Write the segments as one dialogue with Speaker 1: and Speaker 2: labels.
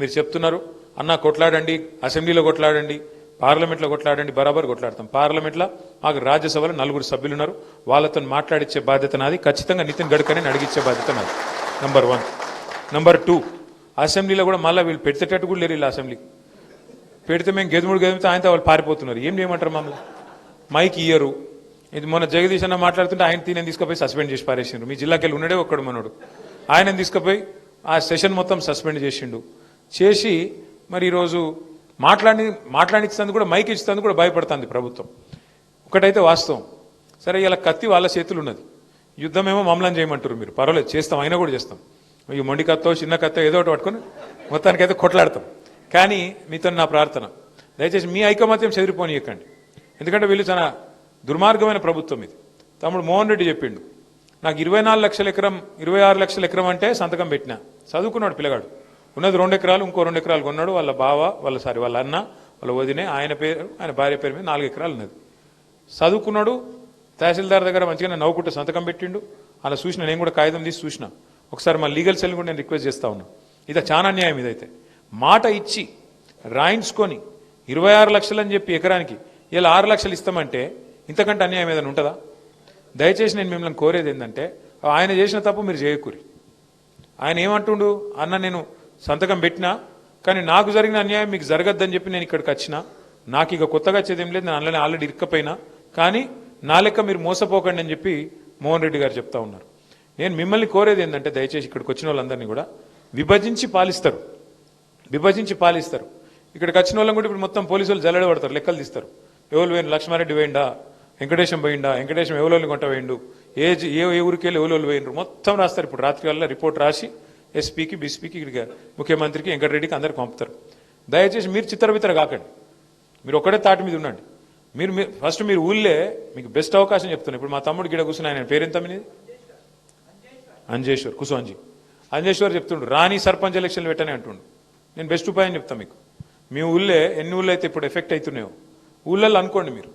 Speaker 1: మీరు చెప్తున్నారు అన్న కొట్లాడండి అసెంబ్లీలో కొట్లాడండి పార్లమెంట్లో కొట్లాడండి బరాబర్ కొట్లాడతాం. పార్లమెంట్లో మాకు రాజ్యసభలో నలుగురు సభ్యులు ఉన్నారు వాళ్ళతో మాట్లాడిచ్చే బాధ్యత నాది. ఖచ్చితంగా నితిన్ గడ్కరీని అడిగించే బాధ్యత నాది. నంబర్ వన్ నంబర్ టూ అసెంబ్లీలో కూడా మళ్ళీ వీళ్ళు పెడితేటట్టు కూడా లేరు వీళ్ళు అసెంబ్లీకి పెడితే మేము గెదుముడు గెదిమితే ఆయనతో వాళ్ళు పారిపోతున్నారు. ఏం చేయమంటారు మమ్మల్ని? మైక్ ఇయ్యరు. ఇది మొన్న జగదీష్ అన్న మాట్లాడుతుంటే ఆయన తీనే తీసుకుపోయి సస్పెండ్ చేసి పారేసిండు మీ జిల్లాకెళ్ళి ఉన్నాడే ఒక్కడు మనోడు. ఆయన తీసుకుపోయి ఆ సెషన్ మొత్తం సస్పెండ్ చేసిండు. చేసి మరి ఈరోజు మాట్లాడి మాట్లాడించినందుకు కూడా మైక్ ఇచ్చినందుకు కూడా భయపడుతుంది ప్రభుత్వం. ఒకటైతే వాస్తవం. సరే ఇలా కత్తి వాళ్ళ చేతులు ఉన్నది యుద్ధమేమో మమ్మల్ని చేయమంటారు మీరు. పర్వాలేదు చేస్తాం అయినా కూడా చేస్తాం. ఈ మొండి కత్తో చిన్న కత్తో ఏదో ఒకటి పట్టుకొని మొత్తానికైతే కొట్లాడతాం. కానీ మీతో నా ప్రార్థన. దయచేసి మీ ఐకమత్యం చెదిరిపోనియకండి. ఎందుకంటే వీళ్ళు చాలా దుర్మార్గమైన ప్రభుత్వం ఇది. తమ్ముడు మోహన్ రెడ్డి చెప్పిండు. నాకు ఇరవై నాలుగు లక్షల ఎకరం ఇరవై ఆరు లక్షల ఎకరం అంటే సంతకం పెట్టిన. చదువుకున్నాడు పిల్లగాడు. ఉన్నది రెండు ఎకరాలు ఇంకో రెండు ఎకరాలు కొన్నాడు వాళ్ళ బావ వాళ్ళ సారీ వాళ్ళ అన్న వాళ్ళ వదినే ఆయన పేరు ఆయన భార్య పేరు మీద నాలుగు ఎకరాలు ఉన్నది. చదువుకున్నాడు తహసీల్దార్ దగ్గర మంచిగా నవ్వుకుంటూ సంతకం పెట్టిండు. అలా చూసిన నేను కూడా కాగితం తీసి చూసిన. ఒకసారి మా లీగల్ సెల్ కూడా నేను రిక్వెస్ట్ చేస్తా ఉన్నా. ఇది చాలా అన్యాయం ఇదైతే. మాట ఇచ్చి రాయించుకొని ఇరవై ఆరు లక్షలు అని చెప్పి ఎకరానికి ఇలా ఆరు లక్షలు ఇస్తామంటే ఇంతకంటే అన్యాయం ఏదైనా ఉంటుందా? దయచేసి నేను మిమ్మల్ని కోరేది ఏంటంటే ఆయన చేసిన తప్పు మీరు చేయకూరి. ఆయన ఏమంటుండు? అన్న నేను సంతకం పెట్టినా కానీ నాకు జరిగిన అన్యాయం మీకు జరగద్దని చెప్పి నేను ఇక్కడికి వచ్చిన. నాకు ఇక కొత్తగా వచ్చేది ఏం లేదు నేను అందులోనే ఆల్రెడీ ఇరుక్కపోయినా. కానీ నా లెక్క మీరు మోసపోకండి అని చెప్పి మోహన్ రెడ్డి గారు చెప్తా ఉన్నారు. నేను మిమ్మల్ని కోరేది ఏంటంటే దయచేసి ఇక్కడికి వచ్చిన వాళ్ళందరినీ కూడా విభజించి పాలిస్తారు. విభజించి పాలిస్తారు. ఇక్కడికి వచ్చిన వాళ్ళని కూడా ఇప్పుడు మొత్తం పోలీసు వాళ్ళు జల్లెడ పడతారు లెక్కలు తీస్తారు. ఎవరు పోయిన లక్ష్మారెడ్డి పోయిండా? వెంకటేశం పోయిండా? వెంకటేశం ఎవరోళ్ళు కొంట వేయండు ఏ ఏ ఊరికెళ్ళి ఊరికి వెళ్ళి ఎవరోళ్ళు పోయిండ్రు? మొత్తం రాస్తారు. ఇప్పుడు రాత్రి వల్ల రిపోర్ట్ రాసి ఎస్పీకి బీసీపీకి ఇక్కడికి ముఖ్యమంత్రికి వెంకటరెడ్డికి అందరికి పంపుతారు. దయచేసి మీరు చిత్రవితర కాకండి. మీరు ఒక్కడే తాటి మీద ఉండండి. మీరు ఫస్ట్ మీరు ఊళ్ళే మీకు బెస్ట్ అవకాశం చెప్తున్నాను ఇప్పుడు మా తమ్ముడు గిడ కూర్చుని ఆయన పేరెంత మీది? అంజేశ్వర్. కుసు అంజేశ్వర్ చెప్తుండు రాణి సర్పంచ్ ఎలక్షన్లు పెట్టనే అంటుండు. నేను బెస్ట్ ఉపాయం చెప్తాను మీకు. మీ ఊళ్ళే ఎన్ని ఊళ్ళో అయితే ఇప్పుడు ఎఫెక్ట్ అవుతున్నాయో ఊళ్ళల్లో అనుకోండి మీరు.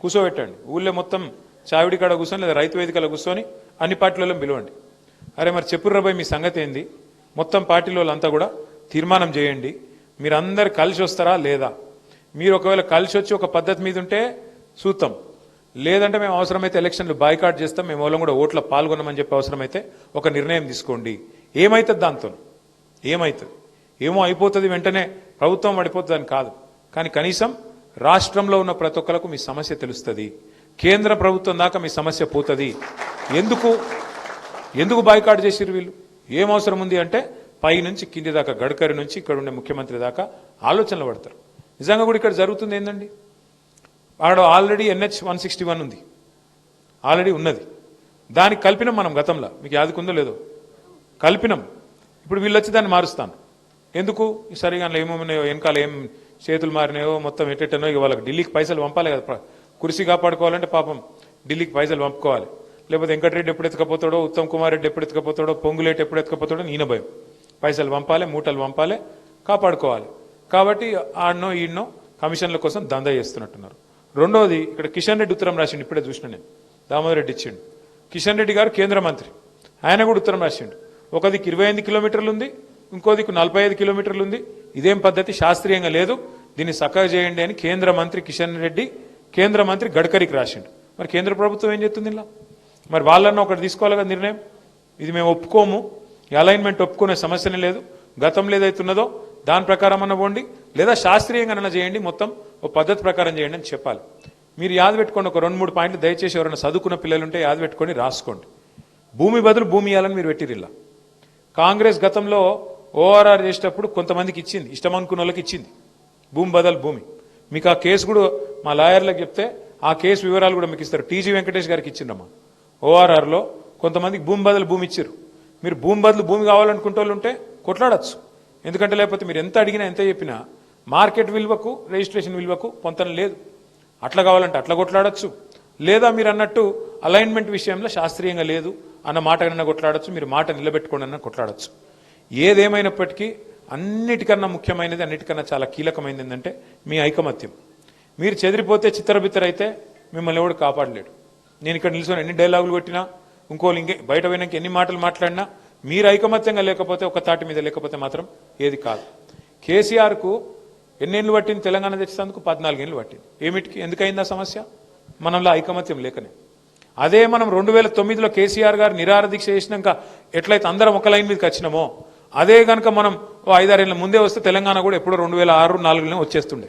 Speaker 1: కూర్చోబెట్టండి ఊళ్ళో మొత్తం చావిడి కాడ కూర్చొని లేదా రైతు వేదికలో కూర్చొని అన్ని పార్టీలలో పిలవండి. అరే మరి చెప్పుర్రా మీ సంగతి ఏంది? మొత్తం పార్టీలో వాళ్ళంతా కూడా తీర్మానం చేయండి. మీరందరు కలిసి వస్తారా లేదా? మీరు ఒకవేళ కలిసి వచ్చి ఒక పద్ధతి మీద ఉంటే చూద్దాం లేదంటే మేము అవసరమైతే ఎలక్షన్లు బాయ్కాట్ చేస్తాం మేము వాళ్ళం కూడా ఓట్లో పాల్గొన్నామని చెప్పి అవసరమైతే ఒక నిర్ణయం తీసుకోండి. ఏమైతుంది దాంతో? ఏమైతుంది? ఏమో అయిపోతుంది వెంటనే ప్రభుత్వం పడిపోతుంది కాదు. కానీ కనీసం రాష్ట్రంలో ఉన్న ప్రతి ఒక్కరికి మీ సమస్య తెలుస్తుంది. కేంద్ర ప్రభుత్వం దాకా మీ సమస్య పోతుంది. ఎందుకు? ఎందుకు బాయ్కాట్ చేసిరు వీళ్ళు? ఏం అవసరం ఉంది అంటే పై నుంచి కింది దాకా గడ్కరీ నుంచి ఇక్కడ ఉండే ముఖ్యమంత్రి దాకా ఆలోచనలు పడతారు. నిజంగా కూడా ఇక్కడ జరుగుతుంది ఏంటండి ఆడ already NH one sixty one ఉంది. ఆల్రెడీ ఉన్నది. దానికి కల్పినం మనం గతంలో. మీకు యాదుకుందో లేదో? కల్పినం. ఇప్పుడు వీళ్ళు వచ్చి దాన్ని మారుస్తాను. ఎందుకు? సరిగా అందులో వెనకాల ఏం చేతులు మారినాయో మొత్తం ఎట్టెట్టనో ఇక వాళ్ళకి ఢిల్లీకి పైసలు పంపాలి కదా. కురిసి కాపాడుకోవాలంటే పాపం ఢిల్లీకి పైసలు పంపుకోవాలి. లేకపోతే వెంకటరెడ్డి ఎప్పుడు ఎత్తుకపోతాడో ఉత్తమ్ కుమార్ రెడ్డి ఎప్పుడు ఎత్తుకపోతాడో పొంగులేటి ఎప్పుడు ఎత్తుకపోతాడో ఈయన భయం. పైసలు పంపాలి మూటలు పంపాలి కాపాడుకోవాలి. కాబట్టి ఆడనో ఈడనో కమిషన్ల కోసం దందా చేస్తున్నట్టున్నారు. రెండోది ఇక్కడ కిషన్ రెడ్డి ఉత్తరం రాసిండు ఇప్పుడే చూసిన నేను. దామోదర్ రెడ్డి ఇచ్చిండు. కిషన్ రెడ్డి గారు కేంద్ర మంత్రి. ఆయన కూడా ఉత్తరం రాసిండు. ఒక దిక్కు ఇరవై ఐదు కిలోమీటర్లు ఉంది ఇంకో దిక్కు నలభై ఐదు కిలోమీటర్లు ఉంది. ఇదేం పద్ధతి? శాస్త్రీయంగా లేదు. దీన్ని చక్కగా చేయండి అని కేంద్ర మంత్రి కిషన్ రెడ్డి కేంద్ర మంత్రి గడ్కరీకి రాసిండు. మరి కేంద్ర ప్రభుత్వం ఏం చేస్తుంది ఇలా మరి వాళ్ళన్నా ఒకటి తీసుకోవాలి కదా నిర్ణయం? ఇది మేము ఒప్పుకోము. అలైన్మెంట్ ఒప్పుకునే సమస్యనే లేదు. గతంలో ఏదైతున్నదో దాని ప్రకారం అన్న పోండి లేదా శాస్త్రీయంగా చేయండి మొత్తం ఓ పద్ధతి ప్రకారం చేయండి అని చెప్పాలి. మీరు యాద పెట్టుకోండి ఒక రెండు మూడు పాయింట్లు దయచేసి ఎవరైనా చదువుకున్న పిల్లలుంటే యాద పెట్టుకొని రాసుకోండి. భూమి బదులు భూమి ఇవ్వాలని మీరు పెట్టిరిల్లా కాంగ్రెస్ గతంలో ఓఆర్ఆర్ చేసేటప్పుడు కొంతమందికి ఇచ్చింది ఇష్టం అనుకున్న వాళ్ళకి ఇచ్చింది. భూమి బదలు భూమి. మీకు ఆ కేసు కూడా మా లాయర్లకు చెప్తే ఆ కేసు వివరాలు కూడా మీకు ఇస్తారు. టీజీ వెంకటేష్ గారికి ఇచ్చిండమ్మా ఓఆర్ఆర్లో కొంతమందికి భూమి బదులు భూమి ఇచ్చారు మీరు భూమి బదులు భూమి కావాలనుకుంటే వాళ్ళు ఉంటే కొట్లాడచ్చు. ఎందుకంటే లేకపోతే మీరు ఎంత అడిగినా ఎంత చెప్పినా మార్కెట్ విలువకు రిజిస్ట్రేషన్ విలువకు పొంతన లేదు. అట్లా కావాలంటే అట్లా కొట్లాడచ్చు. లేదా మీరు అన్నట్టు అలైన్మెంట్ విషయంలో శాస్త్రీయంగా లేదు అన్న మాట కన్నా కొట్లాడచ్చు. మీరు మాట నిలబెట్టుకోండి అన్న కొట్లాడచ్చు. ఏదేమైనప్పటికీ అన్నిటికన్నా ముఖ్యమైనది అన్నిటికన్నా చాలా కీలకమైనది ఏంటంటే మీ ఐకమత్యం. మీరు చెదిరిపోతే చిత్తరబిత్తరైతే మిమ్మల్ని ఎవడు కాపాడలేడు. నేను ఇక్కడ నిల్చొని ఎన్ని డైలాగులు కొట్టినా ఇంకోళ్ళు ఇంకే బయట పోయినాక ఎన్ని మాటలు మాట్లాడినా మీరు ఐకమత్యంగా లేకపోతే ఒక తాటి మీద లేకపోతే మాత్రం ఏది కాదు. కేసీఆర్కు ఎన్నేళ్ళు పట్టింది తెలంగాణ తెచ్చేందుకు? పద్నాలుగేళ్ళు పట్టింది. ఏమిటికి? ఎందుకైందా సమస్య? మనంలో ఐకమత్యం లేకనే. అదే మనం రెండు వేల తొమ్మిదిలో కేసీఆర్ గారు నిరారదీక్ష చేసినాక ఎట్లయితే అందరం ఒక లైన్ మీదకి వచ్చినామో అదే కనుక మనం ఓ ఐదారేళ్ళ ముందే వస్తే తెలంగాణ కూడా ఎప్పుడో రెండు వేల ఆరు నాలుగులోనే వచ్చేస్తుండే.